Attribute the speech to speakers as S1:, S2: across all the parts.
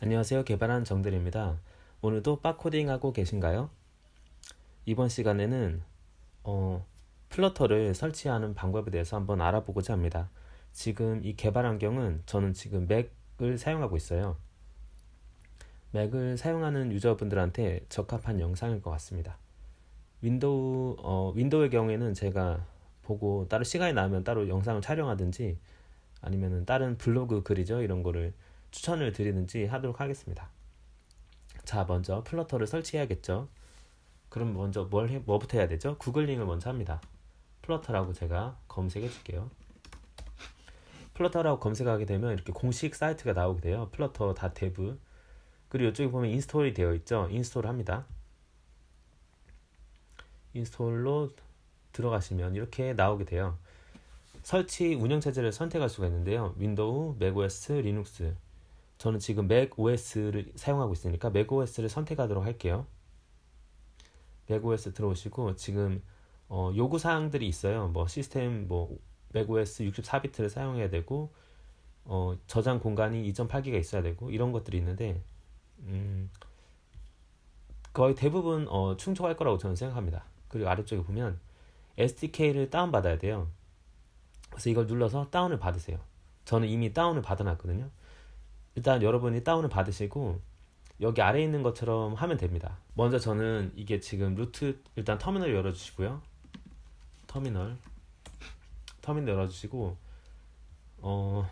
S1: 안녕하세요. 개발한 정들입니다. 오늘도 빡코딩 하고 계신가요? 이번 시간에는 어, 플러터를 설치하는 방법에 대해서 한번 알아보고자 합니다. 지금 이 개발 환경은 저는 지금 맥을 사용하고 있어요. 맥을 사용하는 유저분들한테 적합한 영상일 것 같습니다. 윈도우 어, 윈도우의 경우에는 제가 보고 따로 시간이 나면 따로 영상을 촬영하든지 아니면은 다른 블로그 글이죠 이런 거를 추천을 드리는지 하도록 하겠습니다. 자, 먼저 플러터를 설치해야겠죠. 그럼 먼저 뭘 해, 뭐부터 해야 되죠? 구글링을 먼저 합니다. 플러터라고 제가 검색해 줄게요. 플러터라고 검색하게 되면 이렇게 공식 사이트가 나오게 돼요. 플러터 다 데브. 그리고 이쪽에 보면 인스톨이 되어 있죠. 인스톨을 합니다. 인스톨로 들어가시면 이렇게 나오게 돼요. 설치 운영체제를 선택할 수가 있는데요. 윈도우, 맥OS, 리눅스. 저는 지금 맥 OS를 사용하고 있으니까 맥 OS를 선택하도록 할게요. 맥 OS 들어오시고 지금 어, 요구 사항들이 있어요. 뭐 시스템 뭐 맥 OS 64비트를 사용해야 되고 어, 저장 공간이 2.8기가 있어야 되고 이런 것들이 있는데 음, 거의 대부분 어, 충족할 거라고 저는 생각합니다. 그리고 아래쪽에 보면 SDK를 다운 받아야 돼요. 그래서 이걸 눌러서 다운을 받으세요. 저는 이미 다운을 받아놨거든요. 일단 여러분이 다운을 받으시고 여기 아래에 있는 것처럼 하면 됩니다. 먼저 저는 이게 지금 루트 일단 터미널 열어주시고요. 터미널 터미널 열어주시고 어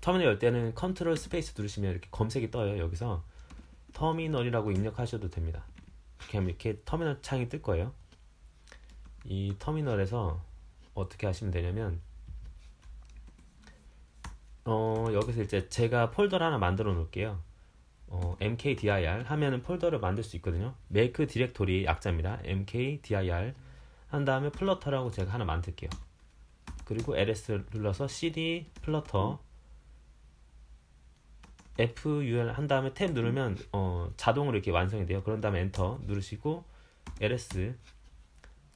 S1: 터미널 열 때는 컨트롤 스페이스 누르시면 이렇게 검색이 떠요. 여기서 터미널이라고 입력하셔도 됩니다. 하면 이렇게 터미널 창이 뜰 거예요. 이 터미널에서 어떻게 하시면 되냐면 어, 여기서 이제 제가 폴더를 하나 만들어 놓을게요. 어, mkdir 하면은 폴더를 만들 수 있거든요. make 디렉토리 약자입니다. mkdir 한 다음에 플러터라고 제가 하나 만들게요. 그리고 ls 눌러서 cd 플러터 ful 한 다음에 탭 누르면 어, 자동으로 이렇게 완성이 돼요. 그런 다음에 엔터 누르시고 ls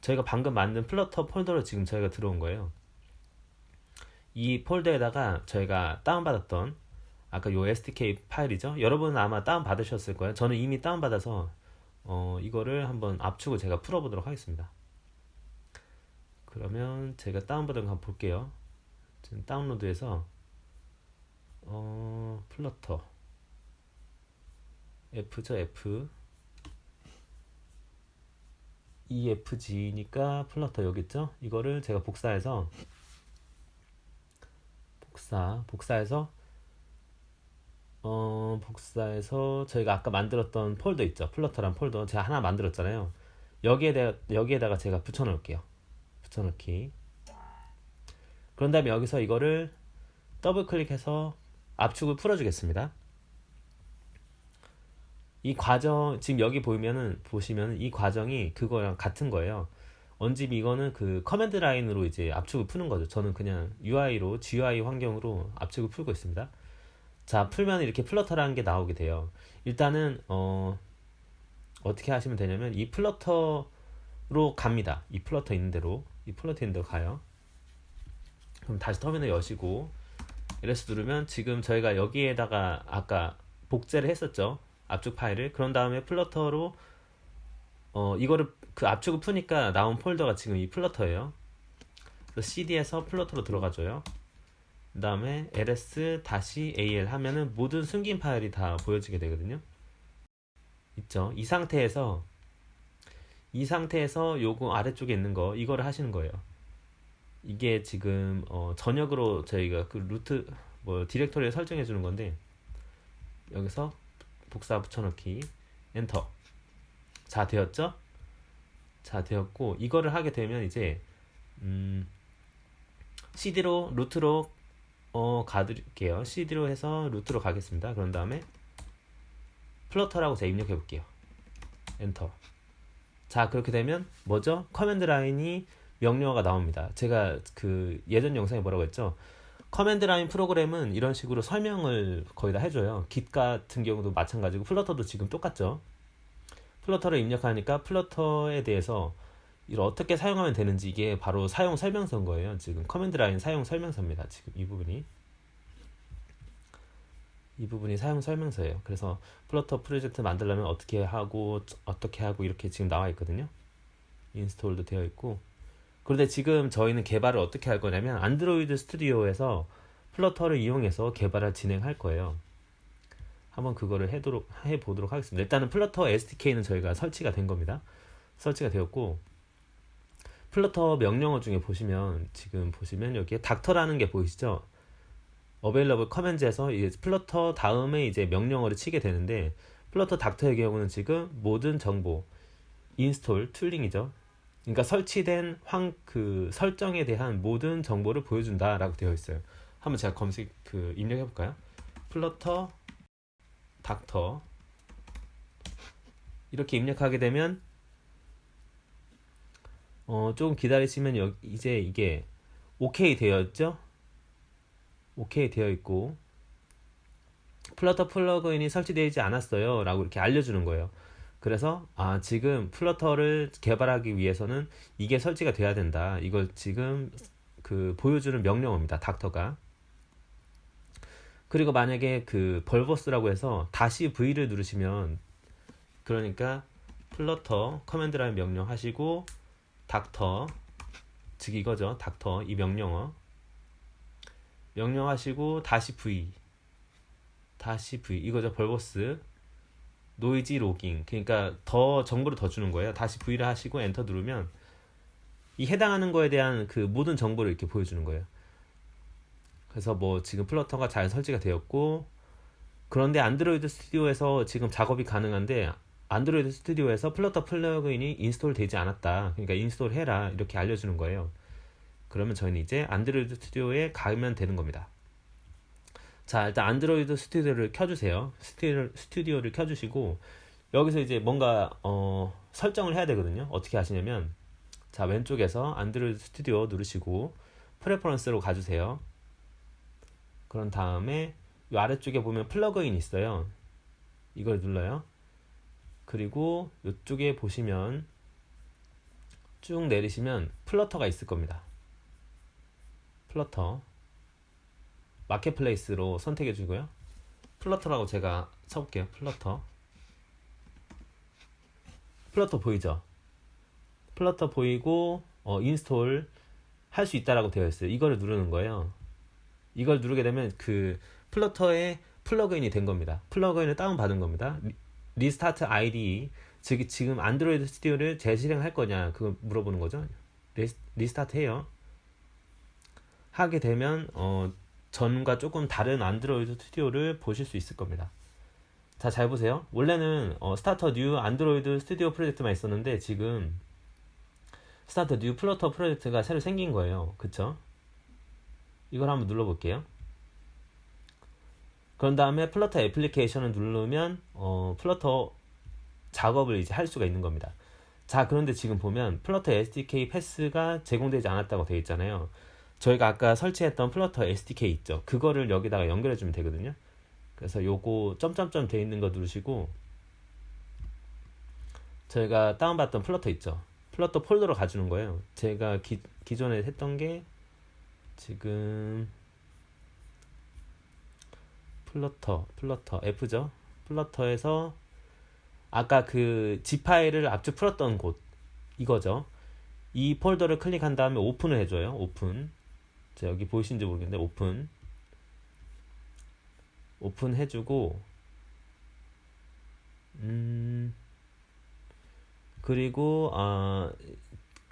S1: 저희가 방금 만든 플러터 폴더로 지금 저희가 들어온 거예요. 이 폴더에다가 저희가 다운받았던 아까 요 SDK 파일이죠. 여러분은 아마 다운받으셨을 거예요. 저는 이미 다운받아서 어, 이거를 한번 압축을 제가 풀어보도록 하겠습니다. 그러면 제가 다운받은 거 한번 볼게요. 지금 다운로드해서 어, 플러터 F죠 F EFG니까 플러터 여기 있죠? 이거를 제가 복사해서 복사 복사해서 어 복사해서 저희가 아까 만들었던 폴더 있죠? 플러터란 폴더. 제가 하나 만들었잖아요. 여기에다 여기에다가 제가 붙여놓을게요. 붙여넣기. 그런 다음에 여기서 이거를 더블 클릭해서 압축을 풀어주겠습니다. 이 과정 지금 여기 보면은 보시면 이 과정이 그거랑 같은 거예요 언집 이거는 그 커맨드 라인으로 이제 압축을 푸는 거죠. 저는 그냥 UI로 GUI 환경으로 압축을 풀고 있습니다. 자, 풀면 이렇게 플러터라는 게 나오게 돼요. 일단은 어 어떻게 하시면 되냐면 이 플러터로 갑니다. 이 플러터 있는 대로 이 플러터 있는 대로 가요. 그럼 다시 터미널 여시고 ls 누르면 지금 저희가 여기에다가 아까 복제를 했었죠. 압축 파일을 그런 다음에 플러터로 어 이거를 그 압축을 푸니까 나온 폴더가 지금 이 플러터예요. 그래서 CD에서 플러터로 들어가줘요. 그 다음에 ls-al 하면은 모든 숨긴 파일이 다 보여지게 되거든요. 있죠. 이 상태에서 이 상태에서 요거 아래쪽에 있는 거 이거를 하시는 거예요. 이게 지금 어, 전역으로 저희가 그 루트 뭐 디렉토리를 설정해 주는 건데 여기서 복사 붙여넣기 엔터 자 되었죠? 자 되었고 이거를 하게 되면 이제 음, CD로 루트로 어, 가드릴게요. CD로 해서 루트로 가겠습니다. 그런 다음에 플러터라고 제가 입력해 볼게요. 엔터. 자 그렇게 되면 뭐죠? 커맨드 라인이 명령어가 나옵니다. 제가 그 예전 영상에 뭐라고 했죠? 커맨드 라인 프로그램은 이런 식으로 설명을 거의 다 해줘요. git 같은 경우도 마찬가지고 플러터도 지금 똑같죠. 플러터를 입력하니까 플러터에 대해서 이걸 어떻게 사용하면 되는지 이게 바로 사용 설명서인 거예요. 지금 커맨드 라인 사용 설명서입니다. 지금 이 부분이. 이 부분이 사용 설명서예요. 그래서 플러터 프로젝트 만들려면 어떻게 하고 어떻게 하고 이렇게 지금 나와 있거든요. 인스톨도 되어 있고. 그런데 지금 저희는 개발을 어떻게 할 거냐면 안드로이드 스튜디오에서 플러터를 이용해서 개발을 진행할 거예요. 한번 그거를 해도록, 해보도록 하겠습니다. 일단은 플러터 SDK는 저희가 설치가 된 겁니다. 설치가 되었고 플러터 명령어 중에 보시면 지금 보시면 여기에 닥터라는 게 보이시죠? 커맨즈에서 이 플러터 다음에 이제 명령어를 치게 되는데 플러터 닥터의 경우는 지금 모든 정보 인스톨 툴링이죠. 그러니까 설치된 황 그 설정에 대한 모든 정보를 보여준다라고 되어 있어요. 한번 제가 검색 그 입력해 볼까요? 플러터 닥터. 이렇게 입력하게 되면 어, 조금 기다리시면 여, 이제 이게 오케이 되어 있죠? 오케이 되어 있고 플러터 플러그인이 설치되지 않았어요. 라고 이렇게 알려주는 거예요. 그래서 아 지금 플러터를 개발하기 위해서는 이게 설치가 돼야 된다. 이걸 지금 그 보여주는 명령어입니다. 닥터가 그리고 만약에 그 벌버스라고 해서 다시 V를 누르시면 그러니까 플러터 커맨드라는 명령 하시고 닥터 즉 이거죠. 닥터 이 명령어. 명령하시고 다시 V. 다시 V. 이거죠. 벌버스. 노이지 로깅. 그러니까 더 정보를 더 주는 거예요. 다시 V를 하시고 엔터 누르면 이 해당하는 거에 대한 그 모든 정보를 이렇게 보여주는 거예요 그래서 뭐 지금 플러터가 잘 설치가 되었고 그런데 안드로이드 스튜디오에서 지금 작업이 가능한데 안드로이드 스튜디오에서 플러터 플러그인이 인스톨 되지 않았다 그러니까 인스톨 해라 이렇게 알려주는 거예요 그러면 저희는 이제 안드로이드 스튜디오에 가면 되는 겁니다. 자, 일단 안드로이드 스튜디오를 켜주세요. 스튜디오, 스튜디오를 켜주시고, 여기서 이제 뭔가, 어, 설정을 해야 되거든요. 어떻게 하시냐면, 자, 왼쪽에서 안드로이드 스튜디오 누르시고, 프레퍼런스로 가주세요. 그런 다음에, 이 아래쪽에 보면 플러그인 있어요. 이걸 눌러요. 그리고 이쪽에 보시면, 쭉 내리시면 플러터가 있을 겁니다. 플러터 마켓플레이스로 선택해 주고요. 플러터라고 제가 쳐볼게요. 플러터 플러터 보이죠? 플러터 보이고 어, 인스톨 할 수 있다라고 되어 있어요. 이거를 누르는 거예요. 이걸 누르게 되면 그 플러터의 플러그인이 된 겁니다. 플러그인을 다운 받은 겁니다. 리, 스타트 아이디 즉 지금 안드로이드 스튜디오를 재실행할 거냐 그거 물어보는 거죠. 리, 리스타트 해요. 하게 되면 어, 전과 조금 다른 안드로이드 스튜디오를 보실 수 있을 겁니다. 자, 잘 보세요. 원래는 어, 스타터 뉴 안드로이드 스튜디오 프로젝트만 있었는데 지금 스타터 뉴 플러터 프로젝트가 새로 생긴 거예요. 그쵸? 이걸 한번 눌러볼게요. 그런 다음에 플러터 애플리케이션을 누르면 어, 플러터 작업을 이제 할 수가 있는 겁니다. 자, 그런데 지금 보면 플러터 SDK 패스가 제공되지 않았다고 되어 있잖아요. 저희가 아까 설치했던 플러터 SDK 있죠. 그거를 여기다가 연결해 주면 되거든요. 그래서 요거 점점점 돼 있는 거 누르시고 저희가 다운받던 플러터 있죠. 플러터 폴더로 가주는 거예요. 제가 기, 기존에 했던 게 지금 플러터, 플러터, F죠. 플러터에서 아까 그 G 파일을 압축 풀었던 곳 이거죠. 이 폴더를 클릭한 다음에 오픈을 해줘요. 오픈. 자, 여기 보이시는지 모르겠는데 오픈 오픈 해주고 음 그리고 아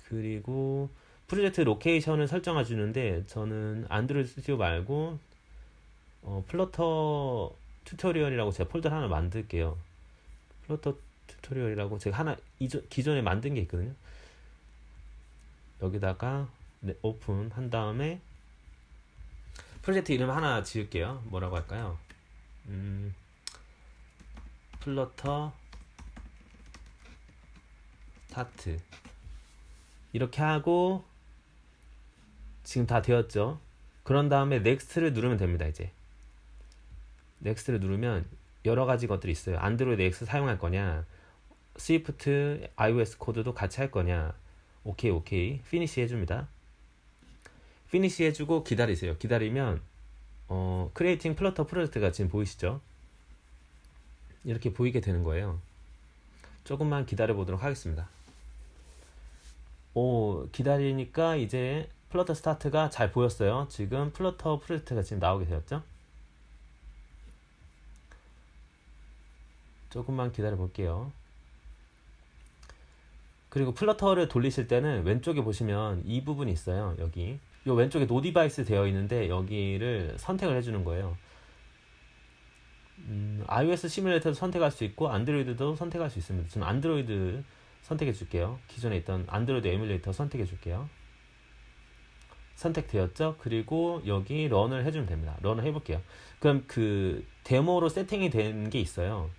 S1: 그리고 프로젝트 로케이션을 설정해 주는데 저는 안드로이드 스튜디오 말고 어, 플러터 튜토리얼이라고 제가 폴더 하나 만들게요. 플러터 튜토리얼이라고 제가 하나 이전, 기존에 만든 게 있거든요. 여기다가 네, 오픈 한 다음에 프로젝트 이름 하나 지을게요. 뭐라고 할까요? 음, 플러터 스타트 이렇게 하고 지금 다 되었죠. 그런 다음에 넥스트를 누르면 됩니다. 이제 넥스트를 누르면 여러 가지 것들이 있어요. 안드로이드 X 사용할 거냐, 스위프트 iOS 코드도 같이 할 거냐. 오케이 오케이 피니시 해줍니다. 피니시 해주고 기다리세요. 기다리면 어, 크리에이팅 플러터 프로젝트가 지금 보이시죠? 이렇게 보이게 되는 거예요. 조금만 기다려 보도록 하겠습니다. 오, 기다리니까 이제 플러터 스타트가 잘 보였어요. 지금 플러터 프로젝트가 지금 나오게 되었죠? 조금만 기다려 볼게요. 그리고 플러터를 돌리실 때는 왼쪽에 보시면 이 부분이 있어요. 여기. 요 왼쪽에 노 디바이스 되어 있는데 여기를 선택을 해주는 거예요. 음, iOS 시뮬레이터도 선택할 수 있고 안드로이드도 선택할 수 있습니다. 저는 안드로이드 선택해 줄게요. 기존에 있던 안드로이드 에뮬레이터 선택해 줄게요. 선택되었죠? 그리고 여기 런을 해주면 됩니다. 런을 해볼게요. 그럼 그 데모로 세팅이 된 게 있어요.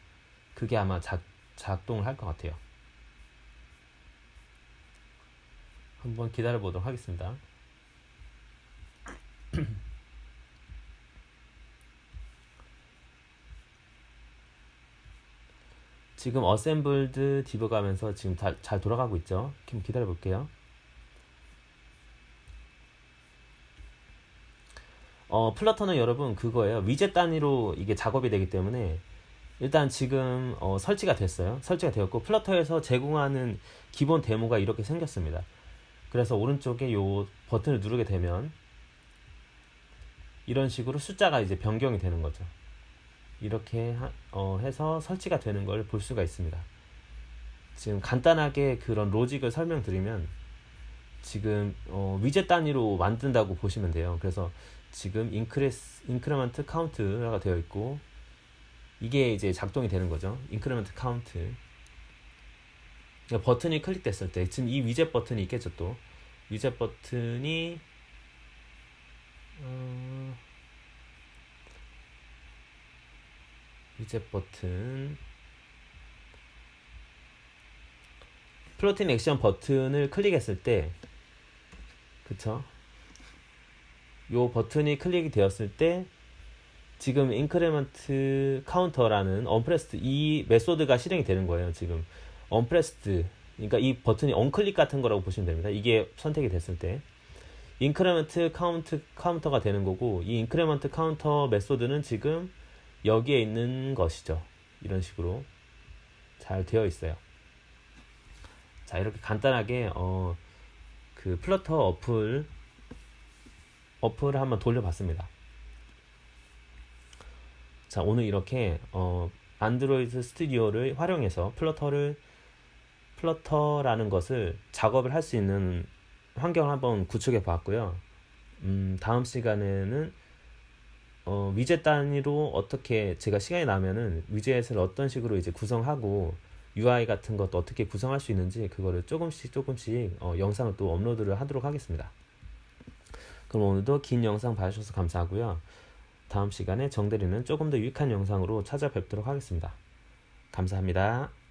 S1: 그게 아마 작, 작동을 할 것 같아요. 한번 기다려 보도록 하겠습니다. 지금 어셈블드 디버가면서 지금 다, 잘 돌아가고 있죠. 좀 기다려 볼게요. 어, 플러터는 여러분 그거예요. 위젯 단위로 이게 작업이 되기 때문에 일단 지금 어, 설치가 됐어요. 설치가 되었고 플러터에서 제공하는 기본 데모가 이렇게 생겼습니다. 그래서 오른쪽에 요 버튼을 누르게 되면 이런 식으로 숫자가 이제 변경이 되는 거죠. 이렇게 하, 어, 해서 설치가 되는 걸 볼 수가 있습니다. 지금 간단하게 그런 로직을 설명드리면 지금 어, 위젯 단위로 만든다고 보시면 돼요. 그래서 지금 인크레스 인크리먼트 카운트가 되어 있고 이게 이제 작동이 되는 거죠. 인크리먼트 카운트. 그러니까 버튼이 클릭됐을 때 지금 이 위젯 버튼이 있겠죠 또 위젯 버튼이 어... 위젯 버튼 플로팅 액션 버튼을 클릭했을 때 그쵸? 요 버튼이 클릭이 되었을 때 지금 인크리먼트 카운터라는 언프레스트 이 메소드가 실행이 되는 거예요 지금. 언프레스트 그러니까 이 버튼이 언클릭 같은 거라고 보시면 됩니다. 이게 선택이 됐을 때. 인크리먼트 카운트 카운터가 되는 거고 이 인크리먼트 카운터 메소드는 지금 여기에 있는 것이죠. 이런 식으로 잘 되어 있어요. 자 이렇게 간단하게 어, 그 플러터 어플 어플을 한번 돌려봤습니다 자 오늘 이렇게 어, 안드로이드 스튜디오를 활용해서 플러터를 플러터라는 것을 작업을 할 수 있는 환경을 한번 구축해 보았고요. 음, 다음 시간에는 어, 위젯 단위로 어떻게 제가 시간이 나면은 위젯을 어떤 식으로 이제 구성하고 UI 같은 것도 어떻게 구성할 수 있는지 그거를 조금씩 조금씩 어, 영상을 또 업로드를 하도록 하겠습니다. 그럼 오늘도 긴 영상 봐주셔서 감사하고요. 다음 시간에 정대리는 조금 더 유익한 영상으로 찾아뵙도록 하겠습니다. 감사합니다.